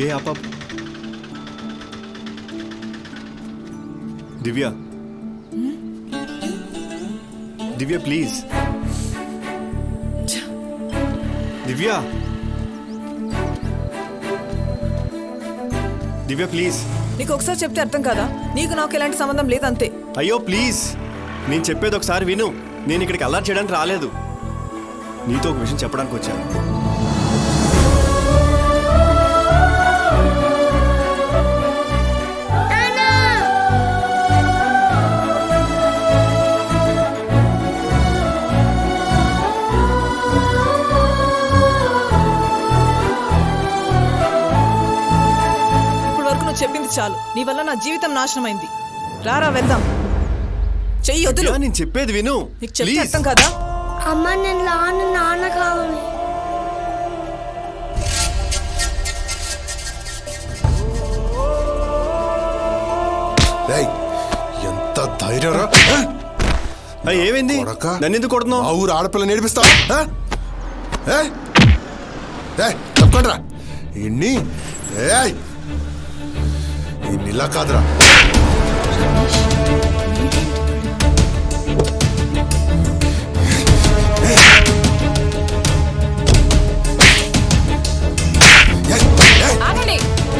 ఏ ఆప. Divya. Divya please. Divya. Divya please. నీకు ఒకసారి చెప్తే అర్థం కాదా? నీకు నాకు ఎలాంటి సంబంధం లేదంతే అయ్యో ప్లీజ్. నేను చెప్పేది ఒకసారి విను. నేను ఇక్కడికి అల్లరి చేయడానికి రాలేదు. నీతో ఒక విషయం చెప్పడానికి వచ్చాను చాలు. నీ వల్ల నా జీవితం నాశనమైంది. రారా వెళ్దాం. చెయ్యి వదులు. నేను చెప్పేది విను. నీకు చెప్తే అర్థం కాదా? అమ్మ నేను లాను నాన్న కావాలి. ఎంత ధైర్యం రా. అయ్య, ఏమైంది? నన్ను ఎందుకు ఆ కొడుతున్నావు ఊరు ఆడపిల్ల నేర్పిస్తావా తప్పకుండా ఇన్ని ఏయ్ ఇన్నిలా కాదురా. ఆగండి.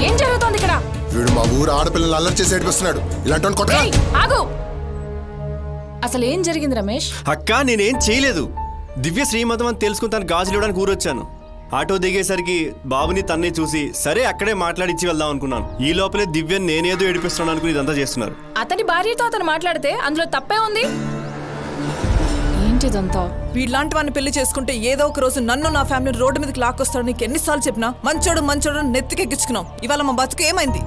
ఏం జరుగుతోంది ఇక్కడ? వీడు మా ఊరు ఆడపిల్లలు అల్లరి చేసి ఏడిపిస్తున్నాడు ఇలాంటి కొట్టరా. ఏయ్, ఆగు. అసలు ఏం జరిగింది రమేష్? అక్క నేనేం చేయలేదు. దివ్య శ్రీమతం అని తెలుసుకుని తను గాజులు ఇవ్వడానికి ఊరొచ్చాను. ఆటో దిగేసరికి బాబుని తన్నే చూసి సరే అక్కడే మాట్లాడిచ్చి వెళ్దాం అనుకున్నాను. ఈ లోపలే దివ్య నేనేదో ఏడిపిస్తున్నాను అనుకుని ఇదంతా చేస్తున్నారు. అతని భార్యతో అతను మాట్లాడితే అందులో తప్పే ఉంది? ఏంటిదంతా? వీళ్ళలాంటి వాడిని పెళ్ళి చేసుకుంటే ఏదో ఒక రోజు నన్ను నా ఫ్యామిలీ రోడ్డు మీదకి లాక్కొస్తాడు నీకు ఎన్నిసార్లు చెప్పినా మంచోడు మంచోడు నెత్తికెక్కించుకున్నాం ఇవాళ మా బతుకు ఏమైంది?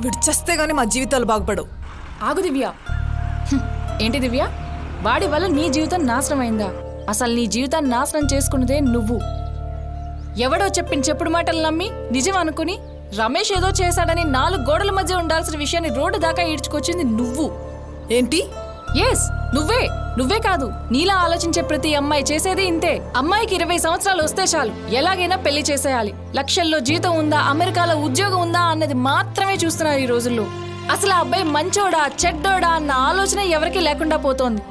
వీడు చస్తే గానీ మా జీవితాలు బాగుపడవు. ఆగు దివ్య. హ్మ్, ఏంటి దివ్య? వాడి వల్ల నీ జీవితం నాశనం అయిందా అసలు నీ జీవితాన్ని నాశనం చేసుకున్నదే నువ్వు. ఎవడో చెప్పిన చెప్పుడు మాటలు నమ్మి నిజం అనుకుని రమేష్ ఏదో చేశాడని నాలుగు గోడల మధ్య ఉండాల్సిన విషయాన్ని రోడ్డు దాకా ఈడ్చుకొచ్చింది నువ్వు. ఏంటి? ఎస్ నువ్వే. నువ్వే కాదు నీలా ఆలోచించే ప్రతి అమ్మాయి చేసేది ఇంతే. అమ్మాయికి ఇరవై సంవత్సరాలు వస్తే చాలు. ఎలాగైనా పెళ్ళి చేసేయాలి. లక్షల్లో జీతం ఉందా అమెరికాలో ఉద్యోగం ఉందా అన్నది మాత్రమే చూస్తున్నారు ఈ రోజుల్లో. అసలు ఆ అబ్బాయి మంచోడా చెడ్డోడా అన్న ఆలోచన ఎవరికీ లేకుండా పోతోంది.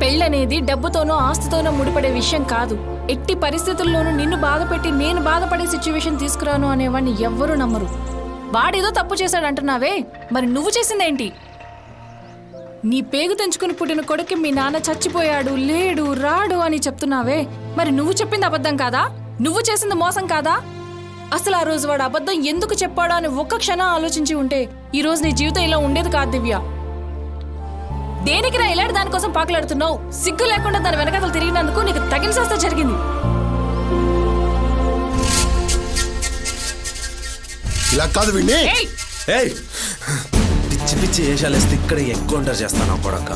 పెళ్ళనేది డబ్బుతోనో ఆస్తితోనో ముడిపడే విషయం కాదు. ఎట్టి పరిస్థితుల్లోనూ నిన్ను బాధపెట్టి నేను బాధపడే సిచ్యువేషన్ తీసుకురాను అనేవాడిని ఎవ్వరూ నమ్మరు. వాడేదో తప్పు చేశాడు అంటున్నావే మరి నువ్వు చేసిందేంటి? నీ పేగు తెంచుకుని పుట్టిన కొడుకు మీ నాన్న చచ్చిపోయాడు లేడు రాడు అని చెప్తున్నావే. మరి నువ్వు చెప్పింది అబద్ధం కాదా? నువ్వు చేసింది మోసం కాదా? అసలు ఆ రోజు వాడు అబద్ధం ఎందుకు చెప్పాడో అని ఒక్క క్షణం ఆలోచించి ఉంటే ఈ రోజు నీ జీవితం ఇలా ఉండేది కాదు దివ్య. దేనికి రా ఇలాంటి దానికోసం పాకులాడుతున్నావు? సిగ్గు లేకుండా దాని వెనకాతలు తిరిగినందుకు నీకు తగిన శాస్త జరిగింది. ఇలా కాదు ఏయ్! ఏయ్! పిచ్చి పిచ్చి వేషాలేస్తే ఇక్కడ ఎన్కౌంటర్ చేస్తాను కొడక.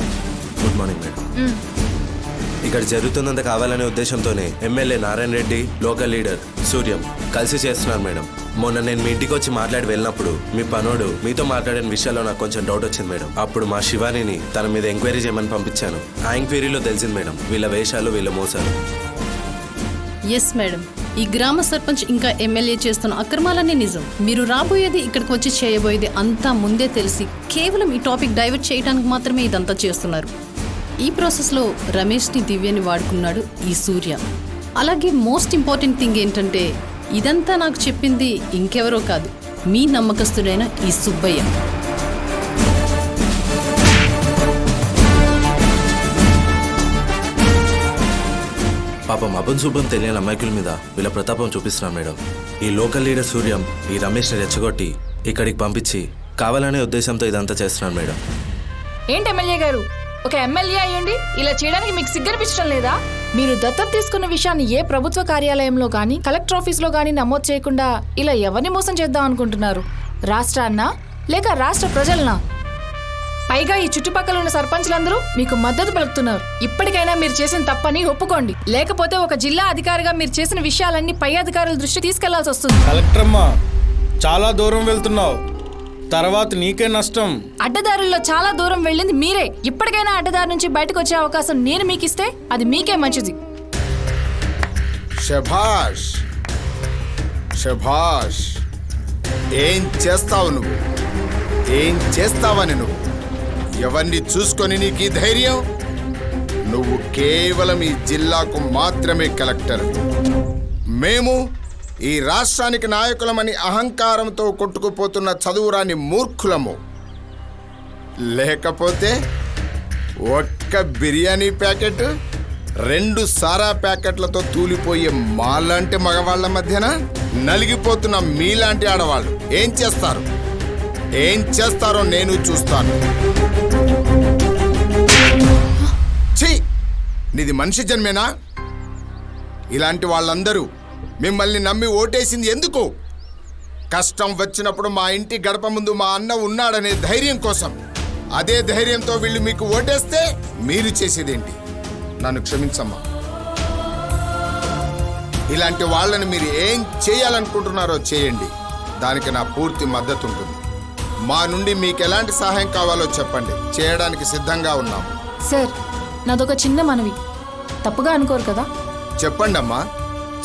గుడ్ మార్నింగ్ మేడం ఇక్కడ జరుగుతున్నంత కావాలనే ఉద్దేశంతోనే MLA Narayana Reddy local leader Suryam కలిసి చేస్తున్నారు మేడం మొన్న నేను మీ ఇంటికి వచ్చి మాట్లాడి వెళ్ళినప్పుడు మీ పనోడు మీతో మాట్లాడిన విషయాల్లో నాకు కొంచెం డౌట్ వచ్చింది మేడం. అప్పుడు మా శివానిని తన మీద ఎంక్వైరీ చేయమని పంపించాను. ఆ ఎంక్వైరీలో తెలిసింది మేడం వీళ్ళ వేషాలు వీళ్ళ మోసాలు. ఎస్ మేడం ఈ గ్రామ సర్పంచ్ ఇంకా ఎమ్మెల్యే చేస్తున్న అక్రమాలన్నీ నిజం. మీరు రాబోయేది ఇక్కడికి వచ్చి చేయబోయేది అంతా ముందే తెలిసి కేవలం ఈ టాపిక్ డైవర్ట్ చేయడానికి మాత్రమే ఇదంతా చేస్తున్నారు. ఈ ప్రాసెస్లో రమేష్ని దివ్యని వాడుకున్నాడు ఈ సూర్య. అలాగే మోస్ట్ ఇంపార్టెంట్ థింగ్ ఏంటంటే ఇదంతా నాకు చెప్పింది ఇంకెవరో కాదు మీ నమ్మకస్తుడైన ఈ సుబ్బయ్య. పాపం అభం శుభం తెలియని అమాయకుల మీద వీళ్ళ ప్రతాపం చూపిస్తున్నారు మేడం. ఈ లోకల్ లీడర్ సూర్యం ఈ రమేష్ని రెచ్చగొట్టి ఇక్కడికి పంపించి కావాలనే ఉద్దేశంతో ఇదంతా చేస్తున్నారు మేడం. ఏంటి ఎమ్మెల్యే గారు? ఒక ఎమ్మెల్యే అయ్యండి ఇలా చేయడానికి మీకు సిగ్గనిపించడం లేదా? మీరు దత్తత తీసుకున్న విషయాన్ని ఏ ప్రభుత్వ కార్యాలయంలో కానీ కలెక్టర్ ఆఫీస్లో కానీ నమోదు చేయకుండా ఇలా ఎవరిని మోసం చేద్దాం అనుకుంటున్నారు? రాష్ట్రాన్నా లేక రాష్ట్ర ప్రజలనా? పైగా ఈ చుట్టుపక్కల ఉన్న సర్పంచ్లందరూ మీకు మద్దతు పలుకుతున్నారు. ఇప్పటికైనా మీరు చేసిన తప్పని ఒప్పుకోండి. లేకపోతే ఒక జిల్లా అధికారిగా మీరు చేసిన విషయాలన్నీ పై అధికారుల దృష్టి తీసుకెళ్ళాల్సి వస్తుంది. కలెక్టర్ అమ్మా చాలా దూరం వెళ్తున్నావు. తర్వాత నీకే నష్టం. అడ్డదారుల్లో చాలా దూరం వెళ్ళింది మీరే. ఇప్పటికైనా అడ్డదారి నుంచి బయటకు వచ్చే అవకాశం నేను మీకు ఇస్తే అది మీకే మంచిది. శభాష్. శభాష్. ఏం చేస్తావు నువ్వు? ఏం చేస్తావని నువ్వు? ఎవరిని చూసుకొని నీకు ఈ ధైర్యం? నువ్వు కేవలం ఈ జిల్లాకు మాత్రమే కలెక్టర్. మేము ఈ రాష్ట్రానికి నాయకులమని అహంకారంతో కొట్టుకుపోతున్న చదువురాని మూర్ఖులము. లేకపోతే ఒక్క బిర్యానీ ప్యాకెట్ రెండు సారా ప్యాకెట్లతో తూలిపోయే మాలాంటి మగవాళ్ళ మధ్యన నలిగిపోతున్న మీలాంటి ఆడవాళ్ళు ఏం చేస్తారు? ఏం చేస్తారో నేను చూస్తాను. ఛీ! నీది మనిషి జన్మేనా? ఇలాంటి వాళ్ళందరూ మిమ్మల్ని నమ్మి ఓటేసింది ఎందుకు? కష్టం వచ్చినప్పుడు మా ఇంటి గడప ముందు మా అన్న ఉన్నాడనే ధైర్యం కోసం. అదే ధైర్యంతో వీళ్ళు మీకు ఓటేస్తే మీరు చేసేదేంటి? నన్ను క్షమించమ్మా. ఇలాంటి వాళ్ళని మీరు ఏం చేయాలనుకుంటున్నారో చేయండి. దానికి నా పూర్తి మద్దతు ఉంటుంది మా నుండి మీకు ఎలాంటి సహాయం కావాలో చెప్పండి. చేయడానికి సిద్ధంగా ఉన్నాం. సార్ నాదొక చిన్న మనవి. తప్పుగా అనుకోరు కదా? చెప్పండి అమ్మా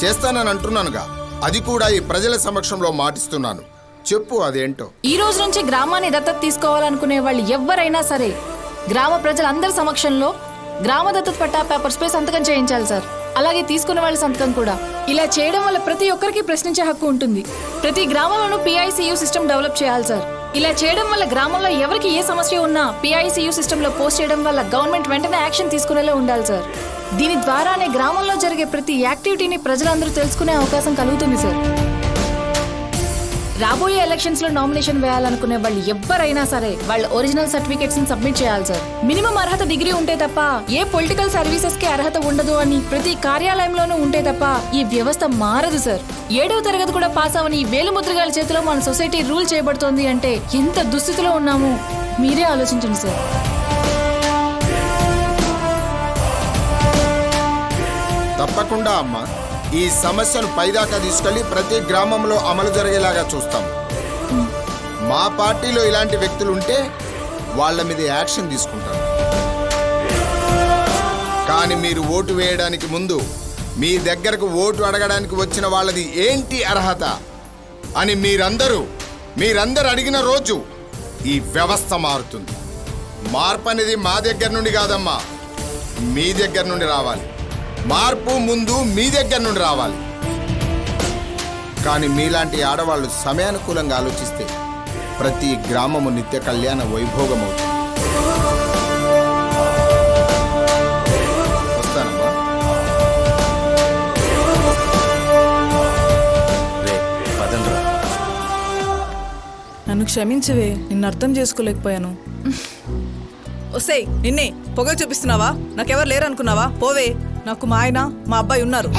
చేస్తానని అంటున్నానుగా. అది కూడా ఈ ప్రజల సమక్షంలో మాటిస్తున్నాను. చెప్పు అదేంటో. ఈ రోజు నుంచి గ్రామాన్ని దత్తత తీసుకోవాలనుకునే వాళ్ళు ఎవరైనా సరే గ్రామ ప్రజలందరి సమక్షంలో గ్రామ దత్తత పట్టా పేపర్స్ పై సంతకం చేయించాలి సార్. అలాగే తీసుకున్న వాళ్ళ సంతకం కూడా. ఇలా చేయడం వల్ల ప్రతి ఒక్కరికి ప్రశ్నించే హక్కు ఉంటుంది. ప్రతి గ్రామంలోనూ పిఐసియు సిస్టమ్ డెవలప్ చేయాలి సార్. ఇలా చేయడం వల్ల గ్రామంలో ఎవరికి ఏ సమస్య ఉన్నా పిఐసియు సిస్టమ్లో పోస్ట్ చేయడం వల్ల గవర్నమెంట్ వెంటనే యాక్షన్ తీసుకునేలా ఉండాలి సార్. దీని ద్వారానే గ్రామంలో జరిగే ప్రతి యాక్టివిటీని ప్రజలందరూ తెలుసుకునే అవకాశం కలుగుతుంది సార్. రాబోయే ఎలక్షన్స్లో నామినేషన్ వేయాలనుకునే వాళ్ళు ఎవ్వరైనా సరే వాళ్ళ ఒరిజినల్ సర్టిఫికేట్స్ని సబ్మిట్ చేయాలి సార్. మినిమం అర్హత డిగ్రీ ఉంటే తప్ప ఏ పొలిటికల్ సర్వీసెస్కి అర్హత ఉండదు అని ప్రతి కార్యాలయంలోనూ ఉంటే తప్ప ఈ వ్యవస్థ మారదు సార్. ఏడవ తరగతి కూడా పాస్ అవని వేలు వేలుముద్రగాల చేతిలో మన సొసైటీ రూల్ చేయబడుతోంది అంటే ఎంత దుస్థితిలో ఉన్నాము మీరే ఆలోచించండి సార్. తప్పకుండా అమ్మ. ఈ సమస్యను పైదాకా తీసుకెళ్ళి ప్రతి గ్రామంలో అమలు జరిగేలాగా చూస్తాం. మా పార్టీలో ఇలాంటి వ్యక్తులు ఉంటే వాళ్ళ మీద యాక్షన్ తీసుకుంటాం కానీ మీరు ఓటు వేయడానికి ముందు మీ దగ్గరకు ఓటు అడగడానికి వచ్చిన వాళ్ళది ఏంటి అర్హత అని మీరందరూ మీరందరూ అడిగిన రోజు ఈ వ్యవస్థ మారుతుంది. మార్పు అనేది మా దగ్గర నుండి కాదమ్మా మీ దగ్గర నుండి రావాలి. మార్పు ముందు మీ దగ్గర నుండి రావాలి. కానీ మీలాంటి ఆడవాళ్ళు సమయానుకూలంగా ఆలోచిస్తే ప్రతి గ్రామము నిత్య కళ్యాణ వైభోగం అవుతుంది వస్తానమ్మా నన్ను క్షమించవే నిన్ను అర్థం చేసుకోలేకపోయాను. ఒసేయ్ నిన్నే పొగ చూపిస్తున్నావా? నాకెవరు లేరు అనుకున్నావా పోవే. నాకు మా ఆయన మా అబ్బాయి ఉన్నారు.